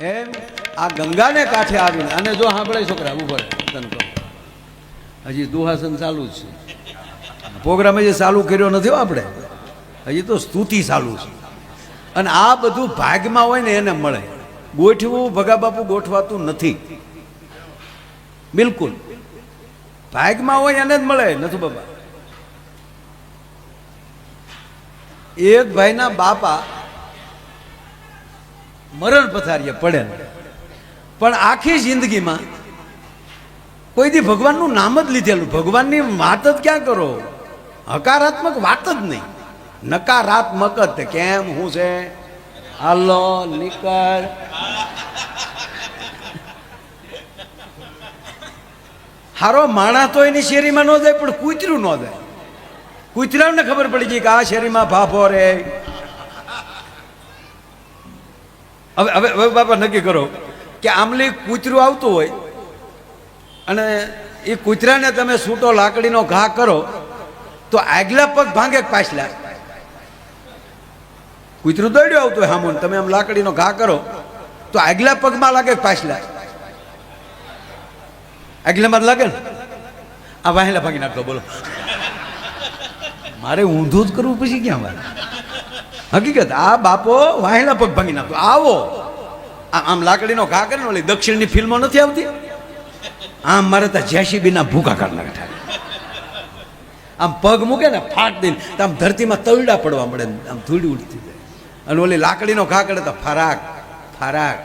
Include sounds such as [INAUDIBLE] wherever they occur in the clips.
એમ આ ગંગાને કાંઠે આવીને, અને જો સાંભળે છોકરા, ઊભો તને હજી દુહાસન ચાલુ જ છે. પ્રોગ્રામ હજી ચાલુ કર્યો નથી આપણે. હજી તો સ્તુતિ ચાલુ છે. અને આ બધું ભાગમાં હોય ને એને મળે. ગોઠવું, ભગા બાપુ ગોઠવાતું નથી. બિલકુલ. ભાગમાં હોય એને જ મળે, નથી બાબા. એક ભાઈના બાપા મરણ પથારીએ પડે પણ આખી જિંદગીમાં કોઈ દી ભગવાનનું નામ જ લીધેલું. ભગવાનની વાત જ ક્યાં કરો? હકારાત્મક વાત જ નહીં. નકારાત્મક જ. કેમ? હું છે? હાલો નીકળ હારો માણા તો એની શેરીમાં ન જાય, પણ કૂતરું ન જાય. કૂતરાને ખબર પડી ગઈ કે આ શેરીમાં ભાભો રે. હવે હવે હવે બાપા નક્કી કરો કે આમલી કૂતરું આવતું હોય અને એ કૂતરાને તમે સૂટો લાકડીનો ઘા કરો તો આગલા પગ ભાંગે પાછલા? કૂતરું દોડ્યું આવતું હોય હામુન, તમે આમ લાકડીનો ઘા કરો તો આગલા પગમાં લાગે પાછલા? આગલામાં લાગે ને? આ વાહેલા ભાંગી નાખતો બોલો. મારે ઊંધું જ કરવું પછી ક્યાં મારે હકીકત, આ બાપો વાહેલા પગ ભાંગી નાખતો. આવો. આમ લાકડીનો ઘા કરીને ઓલી દક્ષિણની ફિલ્મો નથી આવતી? આમ મારે તો જેસીબીના ભૂકા કાઢ નાખતા આમ પગ મૂકે ને ફાટ દઈને, તો આમ ધરતીમાં તળડા પડવા મળે આમ ધૂળી ઉડતી જાય. અને ઓલી લાકડીનો ઘા કરે તો ફરાક ફરાક.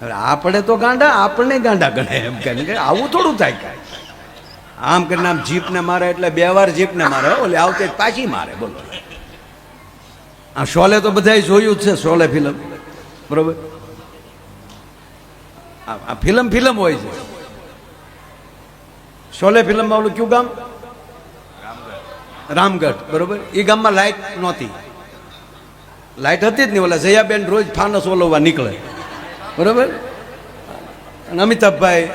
હવે આપણે તો ગાંડા, આપણને ગાંડા ગણે એમ કે આવું થોડું થાય કાંઈ. આમ કરીને આમ જીપને મારે એટલે, બે વાર જીપને મારે, ઓલી આવતી પાછી મારે, બોલો. આ શોલે તો બધાય જોયું જ છે, શોલે ફિલ્મ. બરોબર? આ ફિલ્મ ફિલ્મ હોય છે. શોલે ફિલ્મમાં ઓલું કયું ગામ? રામગઢ. બરોબર? એ ગામમાં લાઇટ નહોતી. લાઇટ હતી જ નહીં, ઓલા જયાબેન રોજ ફાનસ ઓલવવા નીકળે. બરોબર? અને અમિતાભભાઈ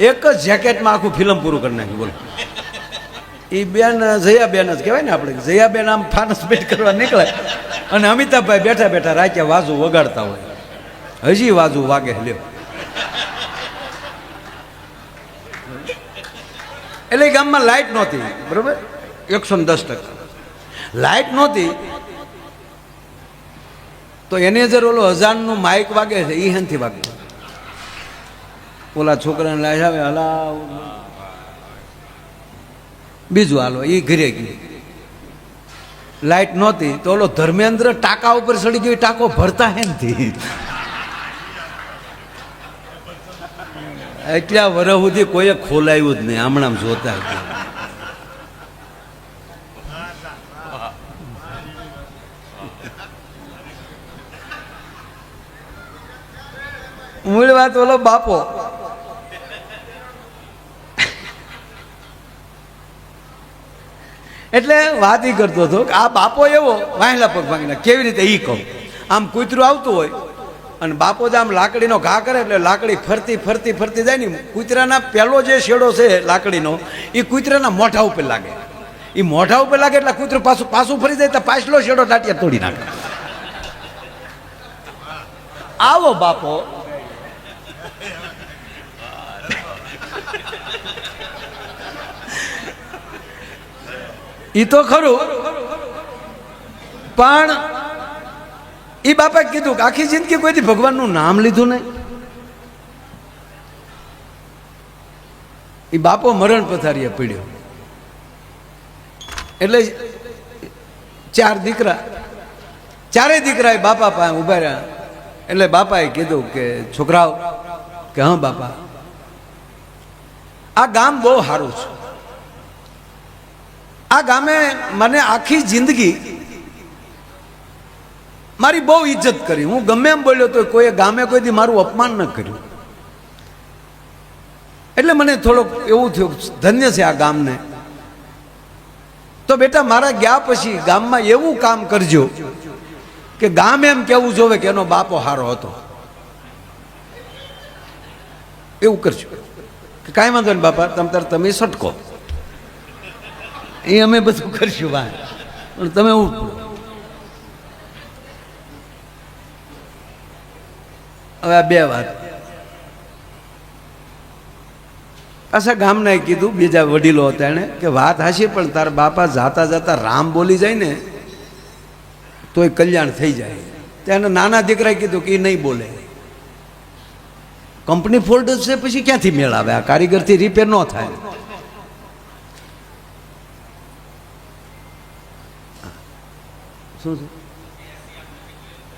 એક જ જેકેટમાં આખું ફિલ્મ પૂરું કરી નાખ્યું, બોલો. એ બેન, જયાબેન જ કહેવાય ને આપણે. જયાબેન આમ ફાનસ બેટ કરવા નીકળે. અને અમિતાભભાઈ બેઠા બેઠા રાખ્યા વાજુ વગાડતા હોય. હજી વાજુ વાગે લ્યો. એટલે ગામમાં લાઇટ નહોતી, બરોબર? એકસો ને દસ ટકા. લાઇટ નહોતી. તો એને અંદર ઓલો હજારનું માઇક વાગે છે એ હેનથી વાગે. ઓલા છોકરાને આવે, હલાવ. બીજું હાલો એ ઘરે ગયું. લાઇટ નહોતી તો ઓલો ધર્મેન્દ્ર ટાંકા ઉપર ચડી ગયો ટાંકો ભરતા હેનથી એટલા વર્ષ સુધી કોઈએ ખોલાયું જ નહીં, હમણાં જોતા મૂળ વાત ઓલો બાપો એટલે વાત એ કરતો હતો કે આ બાપો એવો વાહેલા પગ ભાંગીને કેવી રીતે એ કહું? આમ કૂતરું આવતું હોય અને બાપો જ આમ લાકડીનો ઘા કરે એટલે લાકડી ફરતી ફરતી ફરતી જાય ને કૂતરાના પહેલો જે શેડો છે લાકડીનો એ કૂતરાના મોઢા ઉપર લાગે. એ મોઢા ઉપર લાગે એટલે કૂતરું પાછું પાછું ફરી જાય તો પાછલો શેડો ટાટિયા તોડી નાખે. આવો બાપો. એ તો ખરું. પણ એ બાપા કીધું કે આખી જિંદગી કોઈથી ભગવાનનું નામ લીધું નહીં. એ બાપો મરણ પથારીએ પીડ્યો. એટલે ચાર દીકરા, ચારેય દીકરા એ બાપા પાસે ઊભા રહ્યા. એટલે બાપાએ કીધું કે, છોકરાઓ, કે હા બાપા, આ ગામ બહુ સારું છે. આ ગામે મને આખી જિંદગી મારી બહુ ઇજ્જત કરી. હું ગમે એમ બોલ્યો તો કોઈએ ગામે કોઈ દી મારું અપમાન ન કર્યું. એટલે મને થોડોક એવું થયું ધન્ય છે આ ગામને. તો બેટા મારા ગયા પછી ગામમાં એવું કામ કરજો કે ગામ એમ કેવું જોવે કે એનો બાપો હારો હતો. એવું કરજો. કે કાંઈ વાંધો નહીં બાપા, તમ તાર તમે સટકો. એ અમે બધું કરશું બહાર. પણ તમે ઉપડો હવે આ બે વાત. પાછા ગામના કીધું, બીજા વડીલો હતા એણે કે વાત હાશી પણ તારા બાપા જાતા જાતા રામ બોલી જાય ને, તોય કલ્યાણ થઈ જાય. ત્યાં નાના દીકરાએ કીધું કે એ નહીં બોલે. કંપની ફોલ્ટ જ છે, પછી ક્યાંથી મેળ આવે આ કારીગરથી રિપેર ન થાય. શું છે?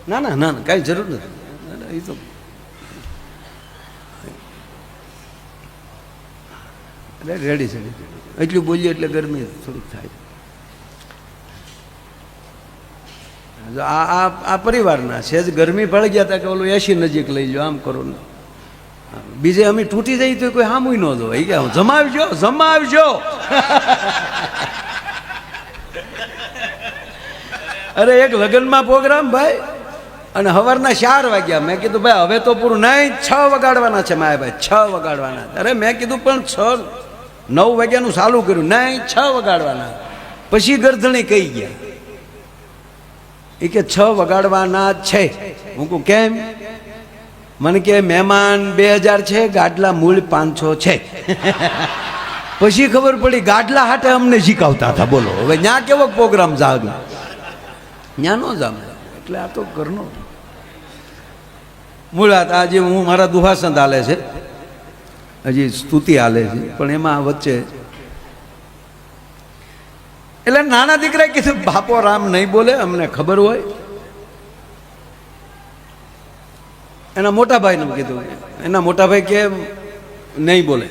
ના ના ના ના, કાંઈ જરૂર નથી. એ તો એટલે રેડી છે એટલું બોલીએ એટલે ગરમી થોડીક થાય. આ આ પરિવારના છે. જ ગરમી ભળી ગયા હતા કે ઓલું એસી નજીક લઈ જાઓ આમ કરો ને. બીજે અમે તૂટી જઈએ તો કોઈ હામુય ન દો એ કે, જમાવજો જમાવજો. [LAUGHS] અરે, એક લગ્નમાં પ્રોગ્રામ ભાઈ. અને સવારના ચાર વાગ્યા. મેં કીધું, ભાઈ, હવે તો પૂરું નહીં, છ વગાડવાના છે માયા ભાઈ, છ વગાડવાના. અરે, મેં કીધું, પણ છ, નવ વાગ્યાનું ચાલુ કર્યું. નહીં, છ વગાડવાના. પછી ગરધણી કહી ગયા. એ કે, છ વગાડવાના છે. હું કહું, કેમ? મને કે, મહેમાન બે હજાર છે, ગાડલા મૂળ પાંચસો છે. [LAUGHS] પછી ખબર પડી, ગાડલા હાટે અમને શીખવતા હતા. બોલો, હવે ત્યાં કેવો પ્રોગ્રામ જાગ ત્યાં જ જામે એટલે આ તો ઘરનો મુળાત આજે હું, મારા દુહાસંત હાલે છે, હજી સ્તુતિ હાલે છે, પણ એમાં વચ્ચે એટલે નાના દીકરાએ કીધું, બાપો રામ નહીં બોલે, અમને ખબર હોય. એના મોટા ભાઈને કીધું, એના મોટા ભાઈ કે, નહીં બોલે.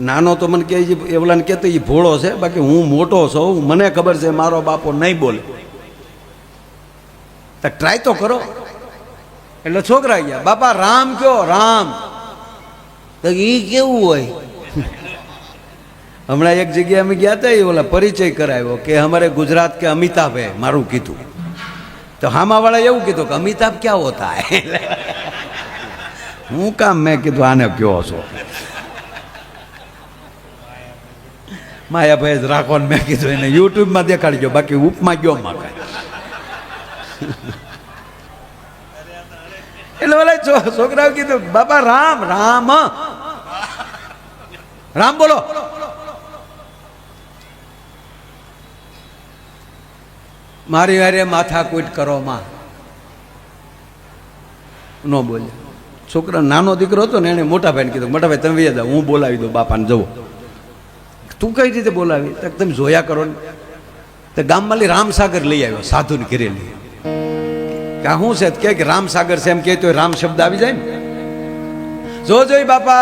નાનો તો મને કહે છે એવલાને કહેતો એ ભોળો છે, બાકી હું મોટો છું, મને ખબર છે, મારો બાપો નહીં બોલે. તો ટ્રાય તો કરો. એટલે છોકરા ગયા, બાપા, રામ કયો, રામ. તો એ કેવું હોય? હમણાં એક જગ્યાએ અમે ગયા હતા એ ઓલા પરિચય કરાવ્યો કે અમારે ગુજરાત કે અમિતાભ હે મારું કીધું. તો હામાવાળા એવું કીધું કે, અમિતાભ ક્યાં હોતા? [LAUGHS] હું કામ મેં કીધું, આને કયો છો? માયાભાઈ જ રાખો ને મેં કીધું એને યુટ્યુબમાં દેખાડજો, બાકી ઉપમાં ગયો માં કાંઈ. એટલે છો- છોકરાઓ કીધું બાપા રામ રામ. રામ બોલો. મારી હારે માથા કૂટ કરો માં. ન બોલે. છોકરા, નાનો દીકરો હતો ને, એને મોટા ભાઈને કીધું મોટા ભાઈ તમે જાઓ, હું બોલાવી દઉં બાપાને જવો તું કઈ રીતે બોલાવી? તમે જોયા કરો ને. તો ગામમાં રામસાગર લઈ આવ્યો, સાધુને ઘરેલી કે આ શું છે? કે રામસાગર છે, એમ કે તો રામ શબ્દ આવી જાય ને. જો જોઈ બાપા,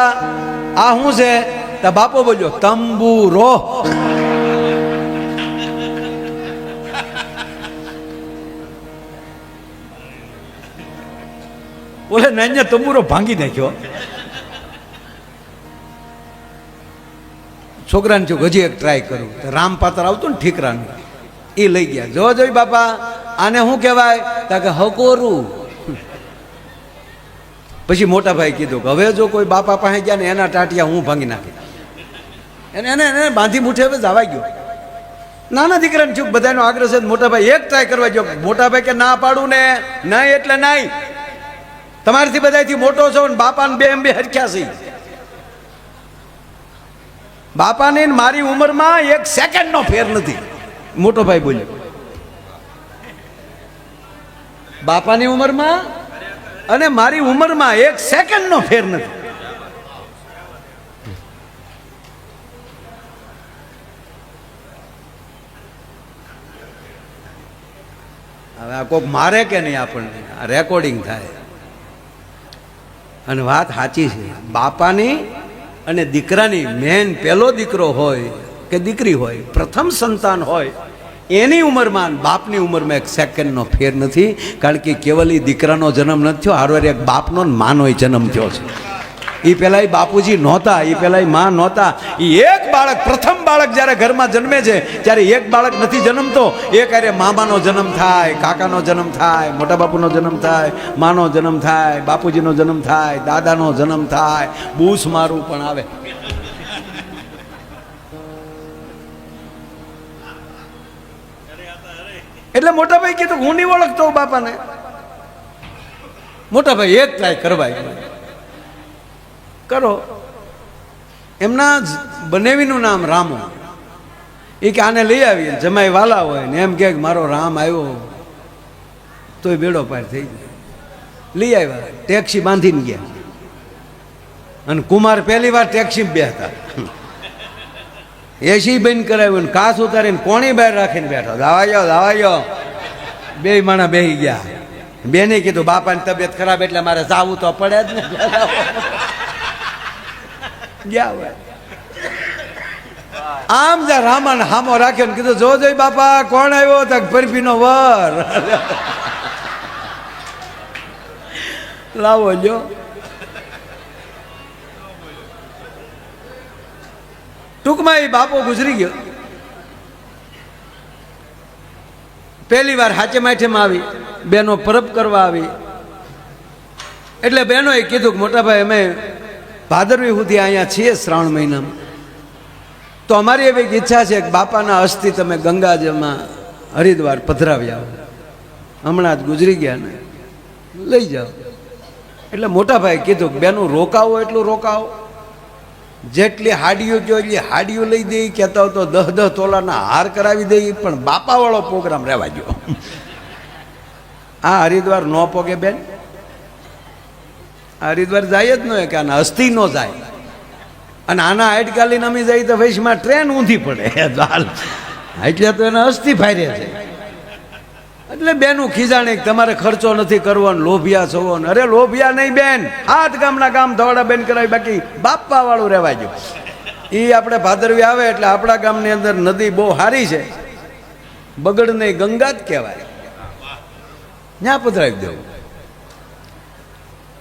આ શું છે? તો બાપો બોલ્યો, તંબુરો. બોલે નાન્ય તંબુરો ભાંગી નાખ્યો. છોકરાને જો હજી એક ટ્રાય કરું. તો રામ પાત્ર આવતું ને ઠીકરાનું. એ લઈ ગયા. જો જોઈ બાપા, આને શું કહેવાય? તો કે હકોરું. પછી મોટા ભાઈ કીધું કે હવે જો કોઈ બાપા પાસે ગયા ને એના ટાટિયા હું ભાંગી નાખી. એને એને એને બાંધી મૂઠે હવે જવા ગયો. નાના દીકરાને ચૂક બધાનો આગ્રહ છે મોટા ભાઈ એક ટ્રાય કરવા ગયો. મોટા ભાઈ કે ના પાડું ને, નહીં એટલે નહીં. તમારાથી બધાથી મોટો છો ને બાપાને બે એમ બે હરખ્યા છે. બાપાની મારી ઉંમરમાં એક સેકન્ડનો ફેર નથી. મોટો ભાઈ બોલ્યો. બાપાની ઉંમરમાં અને મારી ઉંમરમાં એક સેકન્ડનો ફેર નથી. હવે આ કોક મારે કે નહીં આપણને? આ રેકોર્ડિંગ થાય. અને વાત સાચી છે. બાપાની અને દીકરાની મેન પહેલો દીકરો હોય કે દીકરી હોય, પ્રથમ સંતાન હોય, એની ઉંમરમાં બાપની ઉંમરમાં એક સેકન્ડનો ફેર નથી, કારણ કે કેવલ એ દીકરાનો જન્મ નથી થયો હારવાર એક બાપનો માનો જન્મ થયો છે. એ પહેલાં એ બાપુજી નહોતા એ પહેલાં એ માં નહોતા. એ એક બાળક, પ્રથમ બાળક જ્યારે ઘરમાં જન્મે છે, ત્યારે એક બાળક નથી જન્મતો. એક અરે મામાનો જન્મ થાય, કાકાનો જન્મ થાય, મોટા બાપુનો જન્મ થાય, માનો જન્મ થાય, બાપુજીનો જન્મ થાય, દાદાનો જન્મ થાય. બૂસ મારું પણ આવે. એટલે મોટા ભાઈ કીધું હું નહીં ઓળખતો બાપાને. મોટા ભાઈ એક ટ્રાય કરવાય. કરો. એમના જ બનેવીનું નામ રામો. એ કે આને લઈ આવીએ, જમાઈ વાલા હોય ને એમ કે મારો રામ આવ્યો તોય બેડો પાર થઈ ગયો. લઈ આવ્યા, ટેક્સી બાંધીને ગયા. અને કુમાર પહેલી વાર ટેક્સી બેહતા. એસી બંધ કરાવ્યું ને કાસ ઉતારીને કોણી બહાર રાખીને બેઠો. દાવાયો દાવાયો બે માણા બેહી ગયા. બેને કીધું, બાપાની તબિયત ખરાબ એટલે મારે જાવું તો પડે જ ને. ગયા હોય. આમ જ્યાં રામાને હામો રાખ્યો ને કીધું, જો જોઈ બાપા, કોણ આવ્યો તક પરફીનો વર? લાવો જો ટૂંકમાં એ બાપો ગુજરી ગયો. પહેલી વાર હાચે માઠેમાં આવી, બેનો પરબ કરવા આવી. એટલે બહેનોએ કીધું કે મોટાભાઈ, અમે ભાદરવી સુધી અહીંયા છીએ શ્રાવણ મહિનામાં. તો અમારી એવી ઈચ્છા છે કે બાપાના અસ્થિ તમે ગંગાજમાં હરિદ્વાર પધરાવી આવો. હમણાં જ ગુજરી ગયા ને. લઈ જાઓ. એટલે મોટાભાઈ કીધું કે બેનું રોકાવો એટલું રોકાવો. જેટલી હાડીઓ જો એટલી હાડીઓ લઈ દઈ કહેતા હોય તો દહ દહ તોલાના હાર કરાવી દઈ પણ બાપાવાળો પ્રોગ્રામ રહેવા ગયો આ હરિદ્વાર ન પોગે બેન. હરિદ્વાર જાય જ ન હોય કે આના અસ્થિ ન જાય. અને આના હાઈટકાલીન અમે જઈએ તો વૈશમાં ટ્રેન ઊંધી પડે. [LAUGHS] એટલે તો એના અસ્થિ ફાયરે છે. એટલે બેનું ખીજાણે તમારે ખર્ચો નથી કરવાનો, લોભિયા છો અરે લોભિયા નહીં બેન, હાથ ગામના કામ ધોળા બેન કરાવી, બાકી બાપા વાળું રહેવા ગયું એ આપણે ભાદરવી આવે એટલે આપણા ગામની અંદર નદી બહુ સારી છે. બગડ નહીં ગંગા જ કહેવાય. ત્યાં પધરાવી દેવું.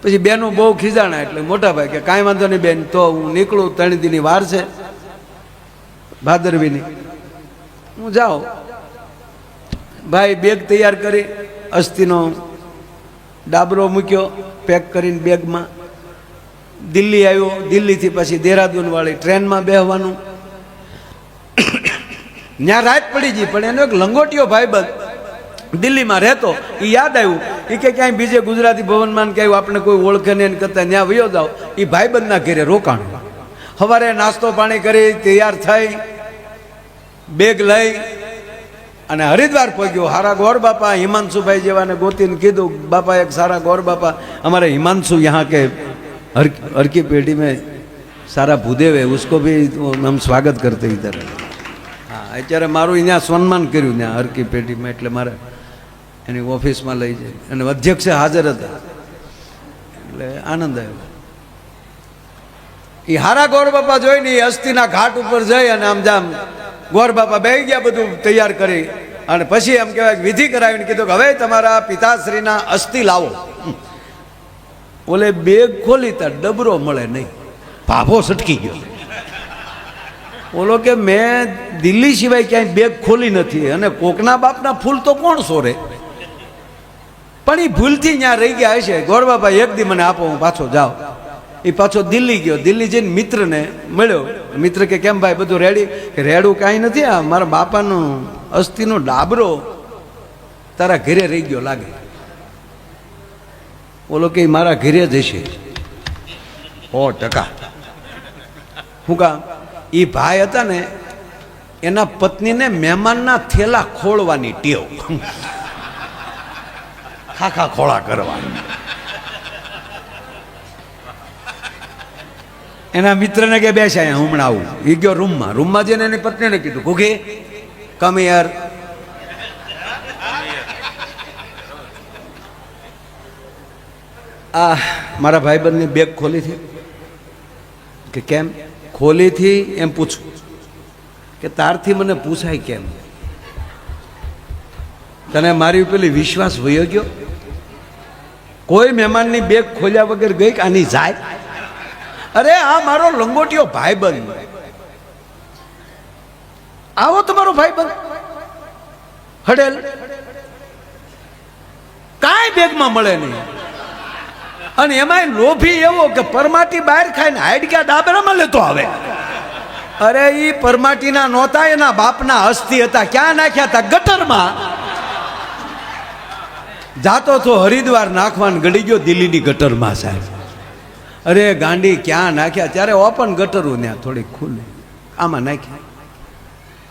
પછી બેનું બહુ ખીજાણા એટલે મોટા ભાઈ કે કાંઈ વાંધો નહીં બેન, તો હું નીકળું ત્રણ દીની વાર છે. ભાદરવીની. હું જાઉં. ભાઈ બેગ તૈયાર કરી, અસ્થિનો ડાબરો મૂક્યો, પેક કરીને બેગમાં. દિલ્હી આવ્યો, દિલ્હીથી પછી દેહરાદૂનવાળી ટ્રેનમાં બેહવાનું. ત્યાં રાત પડી ગઈ, પણ એનો એક લંગોટિયો ભાઈબંધ દિલ્હીમાં રહેતો એ યાદ આવ્યું એ કે ક્યાંય બીજે ગુજરાતી ભવનમાં ક્યાંય આપણે કોઈ ઓળખે નહીં કરતા ત્યાં વયો જાઓ એ ભાઈબંધના ઘેરે રોકાણ સવારે નાસ્તો પાણી કરી, તૈયાર થઈ, બેગ લઈ, અને હરિદ્વાર પહોંચ્યો. સારા ગોર બાપા, હિમાંશુભાઈ જેવાને ગોતીને કીધું, બાપા, એક સારા ગોર બાપા, અમારે હિમાંશુ યહાં કે હરકી પેઢી મેં સારા ભૂદેવ હે ઉસકો ભી હમ સ્વાગત કરતે ઇધર હા, અત્યારે મારું અહીંયા સન્માન કર્યું ત્યાં હરકી પેઢીમાં, એટલે મારે એની ઓફિસમાં લઈ જાય. અને અધ્યક્ષ હાજર હતા. એટલે આનંદ આવ્યો. એ હારા ગોર બાપા જોઈને એ અસ્થિના ઘાટ ઉપર જઈ અને આમ જામ ગોર બાપા બેહી ગયા બધું તૈયાર કરી. અને પછી એમ કહેવાય વિધિ કરાવીને કીધું કે હવે તમારા પિતાશ્રીના અસ્થિ લાવો. ઓલે બેગ ખોલી તા, ડબરો મળે નહીં. ભાભો સટકી ગયો. ઓલો કે મેં દિલ્હી સિવાય ક્યાંય બેગ ખોલી નથી અને કોકના બાપના ફૂલ તો કોણ સોરે? પણ એ ભૂલથી ત્યાં રહી ગયા હશે. ગોરબાબા એક દી મને આપો, હું પાછો જાઉં. એ પાછો દિલ્હી ગયો. દિલ્હી જઈને મિત્રને મળ્યો. મિત્ર કે, કેમ ભાઈ, બધું રેડી? કે, રેડું કાંઈ નથી. આ મારા બાપાનું અસ્થિનો ડાબરો તારા ઘરે રહી ગયો લાગે. ઓલો કે મારા ઘરે જશે સો ટકા. શું કામ એ ભાઈ હતા ને, એના પત્નીને મહેમાનના થેલા ખોળવાની ટેવ. ખાખા ખોળા કરવા. એના મિત્રને કે, બેસે અહીંયા હમણાં આવું. એ ગયો રૂમમાં. રૂમમાં જઈને એની પત્નીને કીધું, ઘૂઘી કમ યાર આ મારા ભાઈબંધની બેગ ખોલી હતી કે કેમ? ખોલીથી એમ પૂછું. કે તારથી મને પૂછાય કેમ? તને મારી પેલી વિશ્વાસ વયો ગયો? કોઈ મહેમાનની બેગ ખોલ્યા વગર ગઈ કે આની જાય? અરે આ મારો લંગોટિયો ભાઈબંધ. આવો તમારો ભાઈબંધ. હડેલ. કાંઈ બેગમાં મળે નહીં. અને એમાંય લોભી એવો કે પરમાટી બહાર ખાઈને હાઈડક્યા ડાબરામાં લેતો આવે. અરે એ પરમાટીના નહોતા, એના બાપના હસ્તી હતા. ક્યાં નાખ્યા હતા? ગટરમાં. જાતો તો હરિદ્વાર નાખવાન ગળી ગયો દિલ્હીની ગટરમાં સાહેબ. અરે ગાંડી ક્યાં નાખ્યા? ત્યારે ઓપન ગટરું ત્યાં થોડીક ખુલ્લી આમાં નાખ્યા.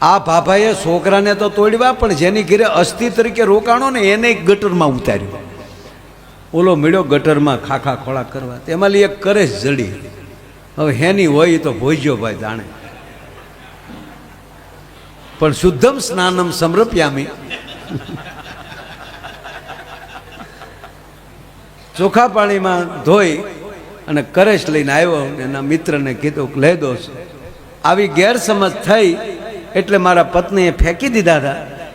આ ભાભાએ છોકરાને તો તોડવા પણ જેની ઘરે અસ્થિ તરીકે રોકાણો ને એને એક ગટરમાં ઉતાર્યો. ઓલો મળ્યો ગટરમાં ખાખા ખોળા કરવા. તેમાં એક કરે જડી. હવે હેની હોય તો ભોજ્યો ભાઈ જાણે. પણ શુદ્ધમ સ્નાનમ સમરપ્યામી. ચોખા પાણીમાં ધોઈ અને કરેશ લઈને આવ્યો એના મિત્રને કીધું કે લઈ દો આવી ગેરસમજ થઈ એટલે મારા પત્નીએ ફેંકી દીધા હતા.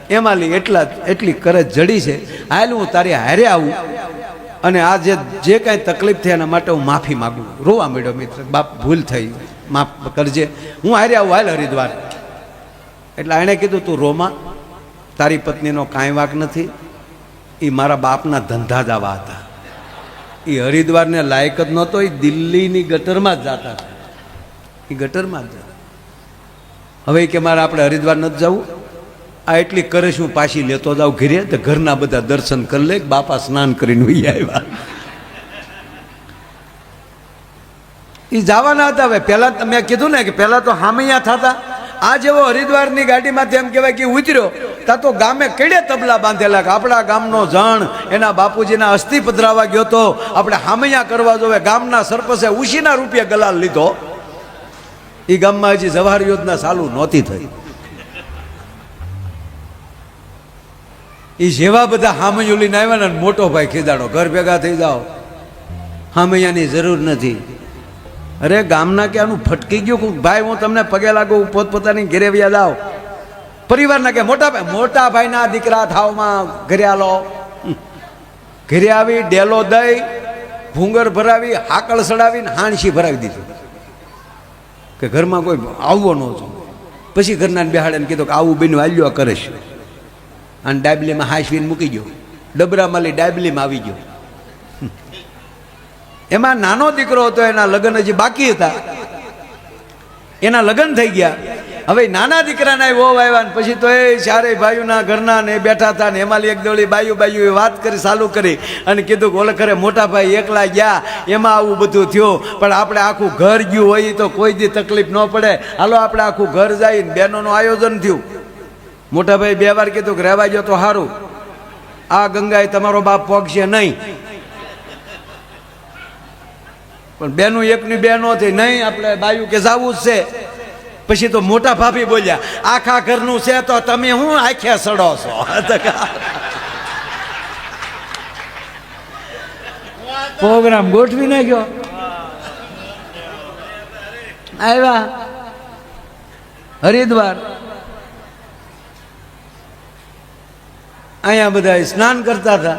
એમાં એટલા, એટલી કરજ જડી છે. હાલ હું તારી હારે આવું અને આ જે જે કાંઈ તકલીફ થઈ એના માટે હું માફી માગું. રોવા મળ્યો મિત્ર, બાપ, ભૂલ થઈ. માફ કરજે. હું હારે આવું, હાલ હરિદ્વાર. એટલે એણે કીધું, તું રોમા. તારી પત્નીનો કાંઈ વાંક નથી. એ મારા બાપના ધંધા જ આવા હતા. એ હરિદ્વારને લાયક જ નહોતો, એ દિલ્હીની ગટરમાં જ જતા એ ગટરમાં જ જતા હવે કે મારે આપણે હરિદ્વાર નથી જવું. આ એટલી કરે શું પાછી લેતો જાઉં ઘરે, તો ઘરના બધા દર્શન કરી લે, બાપા સ્નાન કરીને ઉઈ આવ્યા. એ જવાના હતા હવે. પહેલાં મેં કીધું ને કે પહેલાં તો હામૈયા થતા. આ જેવો હરિદ્વારની ગાડીમાંથી એમ કહેવાય કે ઉતર્યો તા તો ગામે કેડે તબલા બાંધેલા આપણા ગામનો જણ એના બાપુજીના અસ્થિ પધરાવા ગયો તો આપણે હામૈયા કરવા જોવે ગામના સરપંચે ઉશીના રૂપિયા ગલાલ લીધો. એ ગામમાં હજી જવાહર યોજના ચાલુ નહોતી થઈ. એ જેવા બધા હામૈયું આવ્યા ને મોટો ભાઈ ખેદાડો ઘર ભેગા થઈ જાઓ. હામૈયાની જરૂર નથી. અરે ગામના કે ફટકી ગયું? ભાઈ, હું તમને પગે લાગુ પોતપોતાની ઘેરે વ્યા જાઓ પરિવારના કે મોટા ભાઈ મોટા ભાઈના દીકરા થાવમાં ઘરે આલો ઘરે આવી ડેલો દઈ, ભૂંગર ભરાવી, હાકળ સડાવીને હાણસી ભરાવી દીધું. કે ઘરમાં કોઈ આવવો ન હતું પછી ઘરના બેહાડે કીધું કે આવું બેન વાલ્યો કરે છે. અને ડાબલીમાં હાંસવીને મૂકી ગયો ડબરામાં લઈ ડાબલીમાં આવી ગયો એમાં નાનો દીકરો હતો, એના લગ્ન હજી બાકી હતા. એના લગ્ન થઈ ગયા. હવે નાના દીકરાના વહુ આવ્યા ને પછી તો એ ચારેય ભાઈઓના ઘરના ને બેઠા હતા ને એમાં એક દોડી બાયુ બાયુ એ વાત કરી, ચાલુ કરી અને કીધું કે ઓલે ખરે મોટા ભાઈ એકલા ગયા, એમાં આવું બધું થયું. પણ આપણે આખું ઘર ગયું હોય તો કોઈ દી તકલીફ ન પડે. હાલો આપણે આખું ઘર જાય ને બહેનોનું આયોજન થયું. મોટા ભાઈ બે વાર કીધું કે રહેવા ગયો તો સારું આ ગંગાએ તમારો બાપ પગશે નહીં. પણ બેનું એકની બે નો થઈ, નહીં, આપણે બાયું કે જવું જ છે. પછી તો મોટા ભાભી બોલ્યા, આખા ઘરનું છે તો તમે હું આખ્યા સડો છો? પ્રોગ્રામ ગોઠવી નાખ્યો. આવ્યા. હરિદ્વાર. અહીંયા બધા સ્નાન કરતા હતા.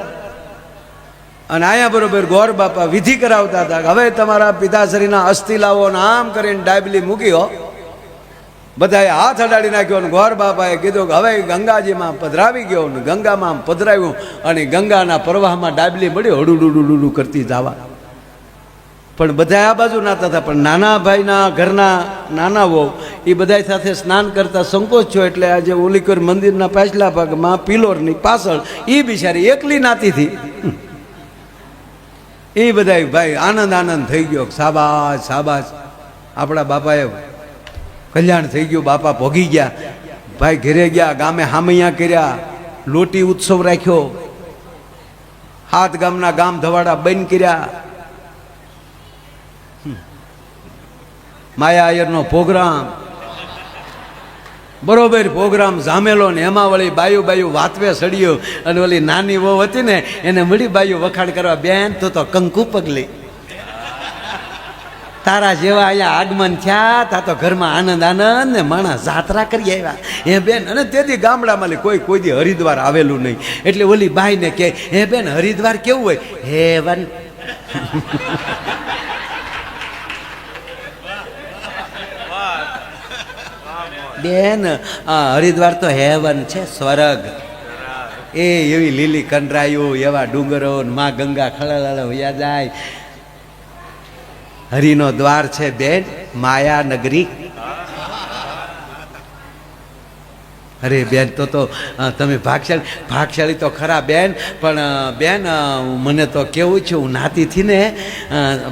અને અહીંયા બરોબર ગોર બાપા વિધિ કરાવતા હતા હવે તમારા પિતાશ્રીના અસ્થિ લાવો ને આમ કરીને ડાયબલી મૂક્યો બધાએ હાથ અડાડી નાખ્યો અને ગોર બાપાએ કીધું કે હવે ગંગાજીમાં પધરાવી ગયો ને ગંગામાં પધરાવ્યું અને ગંગાના પ્રવાહમાં ડાબલી મળી હડુડુડુડુડુ કરતી જવા. પણ બધા આ બાજુ નાતા હતા, પણ નાના ભાઈના ઘરના નાના વહુ એ બધા સાથે સ્નાન કરતા સંકોચ છો એટલે આજે ઓલીકર મંદિરના પાછલા ભાગમાં પિલોરની પાછળ એ બિચારી એકલી નાતી હતી. એ બધા ભાઈ આનંદ આનંદ થઈ ગયો સાબાજ સાબાશ. આપણા બાપાએ કલ્યાણ થઈ ગયું, બાપા ભોગી ગયા. ભાઈ ઘરે ગયા, ગામે હામૈયા કર્યા, લોટી ઉત્સવ રાખ્યો. હાથ ગામના ગામ ધવાડા બંધ કર્યા. માયા આયરનો પ્રોગ્રામ. બરોબર પ્રોગ્રામ જામેલો ને એમાં વળી બાયું બાયુ વાતવે સડ્યો. અને ઓલી નાની વહુ હતી ને, એને મળી બાયુ વખાણ કરવા. બેન, તો તો કંકુ પગલી. તારા જેવા અહીંયા આગમન થયા, તા તો ઘરમાં આનંદ આનંદ ને માણસ જાત્રા કરી આવ્યા. હે બેન, અને તેથી ગામડામાં કોઈ કોઈ દી હરિદ્વાર આવેલું નહીં. એટલે ઓલી બાઈને કે હે બેન, હરિદ્વાર કેવું હોય? હેવન બેન હરિદ્વાર તો હેવન છે, સ્વર્ગ. એ એવી લીલી કંડરાયું, એવા ડુંગરો માં ગંગા ખળાળ વયા જાય. હરિનો દ્વાર છે બેન માયા નગરી અરે બેન, તો તો તમે ભાગશાળી ભાગશાળી તો ખરા બેન, પણ બેન મને તો કેવું છે, હું નાતીથી ને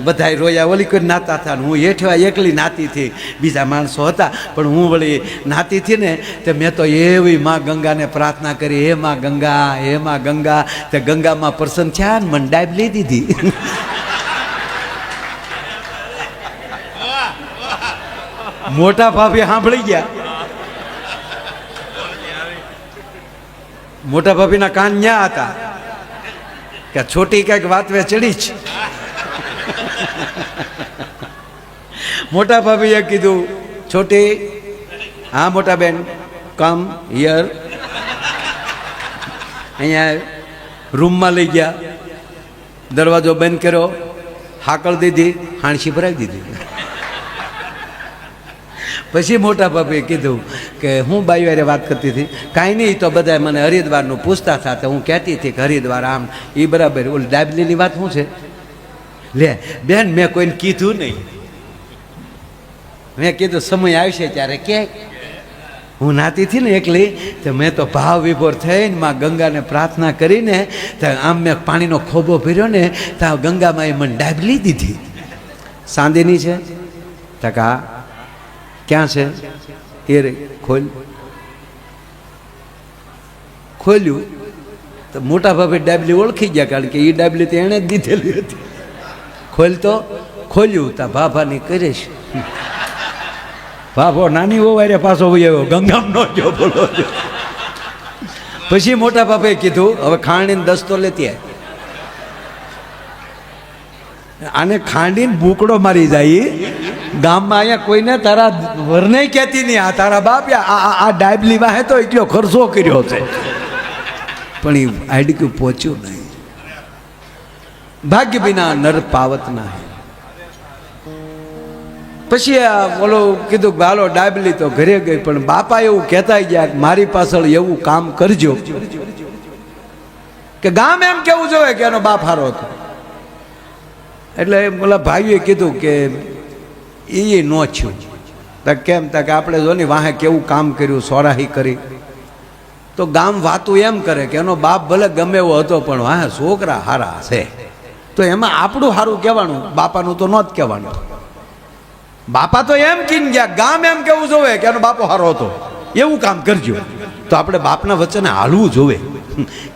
બધા રોયા ઓલી કોઈ નાતા હતા હું હેઠવા એકલી નાતીથી બીજા માણસો હતા, પણ હું વળી નાતીથી ને, તે મેં તો એવી માં ગંગાને પ્રાર્થના કરી, હે માં ગંગા, હે માં ગંગા, તે ગંગામાં પ્રસન્ન થયા ને મને ડાયબ લઈ દીધી. મોટા ભાભી સાંભળી ગયા. મોટા ભાભીના કાન ન્યા હતા. કે છોટી કંઈક વાત વે ચડી છે. મોટા ભાભીએ કીધું, છોટી, હા મોટા બેન કમ હિયર અહીંયા રૂમમાં લઈ ગયા. દરવાજો બંધ કર્યો. હાકળ દીધી હાણસી ભરાવી દીધી. પછી મોટા બાપે કીધું કે હું બાઈ વારે વાત કરતી હતી. કાંઈ નહીં, તો બધા મને હરિદ્વારનું પૂછતા હતા તો હું કહેતી હતી કે હરિદ્વાર આમ એ બરાબર, ઓલી ડાબલીની વાત શું છે? લે, બેન, મેં કોઈને કીધું નહીં. મેં કીધું, સમય આવશે ત્યારે કે. હું નાતી હતી ને એકલી, તો મેં તો ભાવ વિભોર થઈને માં ગંગાને પ્રાર્થના કરીને, તો આમ મેં પાણીનો ખોબો ભર્યો ને, તો ગંગામાં એ મને ડાબલી દીધી. સાંદીની છે? ટકા ક્યાં છે એ રે ખોલ ખોલ્યું તો મોટા ભાભે ડાબલી ઓળખી ગયા કારણ કે એ ડાબલી તો એણે જ દીધેલી હતી ખોલતો ખોલ્યું તા ભાભાની કરીશ ભાભો નાની ઓવારે પાછો આવ્યો ગંગામ નો જો બોલો. પછી મોટા બાપે કીધું હવે ખાંડીને દસ્તો લેતી આય. આને ખાંડીને બુકડો મારી જાય ગામમાં અહીંયા કોઈને તારા વરને કહેતી નહીં. આ તારા બાપ આ, આ- ડાયબલી વાહે તો એટલો ખર્ચો કર્યો છે. પણ એ આડક્યું પહોંચ્યું નહીં. ભાગ્ય વિના નર પાવત ના પછી આ બોલો કીધું હાલો ડાયબલી તો ઘરે ગઈ, પણ બાપા એવું કહેતા ગયા કે મારી પાછળ એવું કામ કરજો. કે ગામ એમ કેવું જોઈએ કે એનો બાપ હારો હતો. એટલે બોલા ભાઈએ કીધું કે એ ન થયું. તો કેમ? તા કે આપણે જો ને વાહે કેવું કામ કર્યું, સોરાહી કરી. તો ગામ વાતું એમ કરે કે એનો બાપ ભલે ગમે એવો હતો, પણ વાહે છોકરા હારા છે. તો એમાં આપણું સારું કહેવાનું, બાપાનું તો ન જ કહેવાનું. બાપા તો એમ કીન ગયા, ગામ એમ કેવું જોવે કે એનો બાપો હારો હતો. એવું કામ કરજો. તો આપણે બાપના વચ્ચે હાલવું જોવે.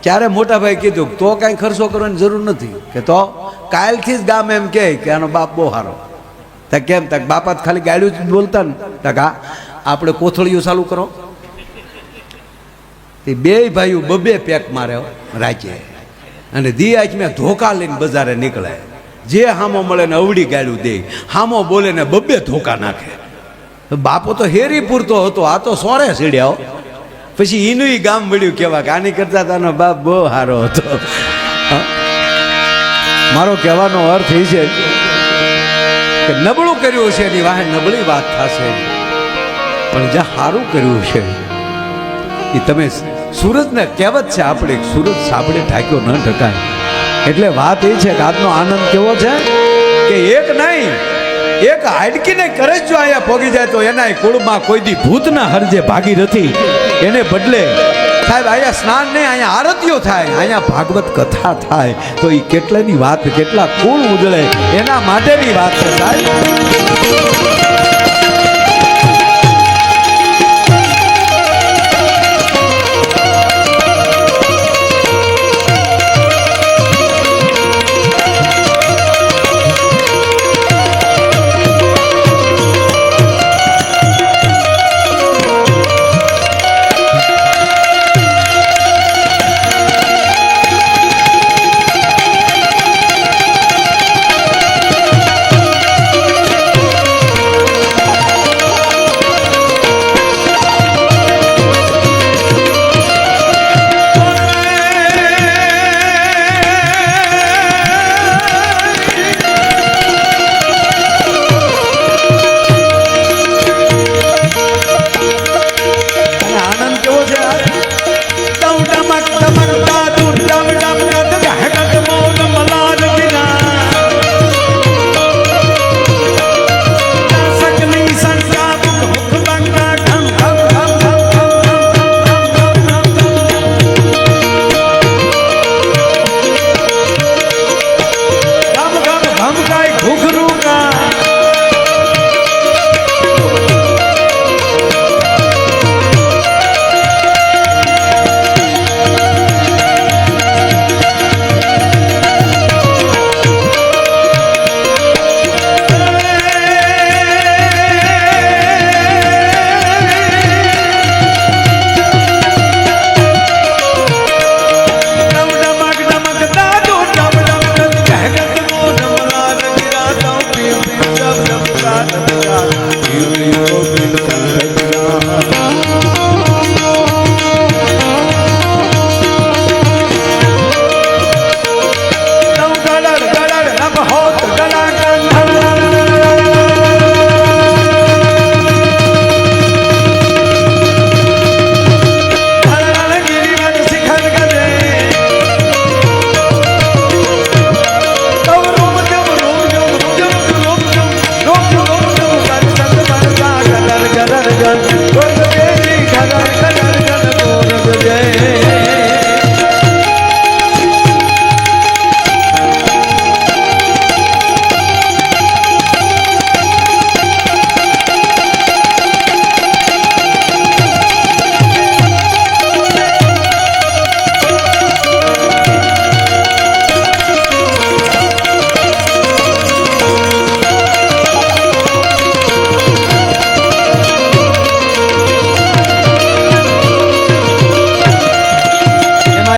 ક્યારે મોટાભાઈ કીધું, તો કાંઈ ખર્ચો કરવાની જરૂર નથી. કે તો કાલથી જ ગામ એમ કહે કે આનો બાપ બહુ હારો. તા કેમ? તક બાપા ખાલી ગાડ્યું જ બોલતા ને. તક હા આપણે કોથળીઓ ચાલુ કરો. તે બે ભાઈઓ બબે પેક મારે રાજ્ય અને દી આજ મેં ધોકા લઈને બજારે નીકળે જે હામો મળે ને અવડી ગાડ્યું દે. હામો બોલે ને બબે ધોકા નાખે. બાપો તો હેરી પૂરતો હતો, આ તો સોરે સીડ્યાઓ પછી એનું ગામ મળ્યું કેવા કે આની કરતા તાનો બાપ બહુ સારો હતો. મારો કહેવાનો અર્થ એ છે કે નબળું કર્યું છે એની વાહે નબળી વાત થશે પણ જ્યાં સારું કર્યું છે એ તમે સુરતને કહેવત છે આપણે સુરત સાંભળે ઢાંક્યો ન ઢકાય. એટલે વાત એ છે કે આજનો આનંદ કેવો છે? કે એક નહીં, એક હાડકીને કરે જ જો અહીંયા પોગી જાય તો એના કુળમાં કોઈ દી ભૂતના હરજે ભાગી નથી. એને બદલે સાહેબ અહીંયા સ્નાન નહીં, અહીંયા આરતીઓ થાય, અહીંયા ભાગવત કથા થાય. તો એ કેટલાની વાત, કેટલા કુળ ઉજળે, એના માટેની વાત છે સાહેબ.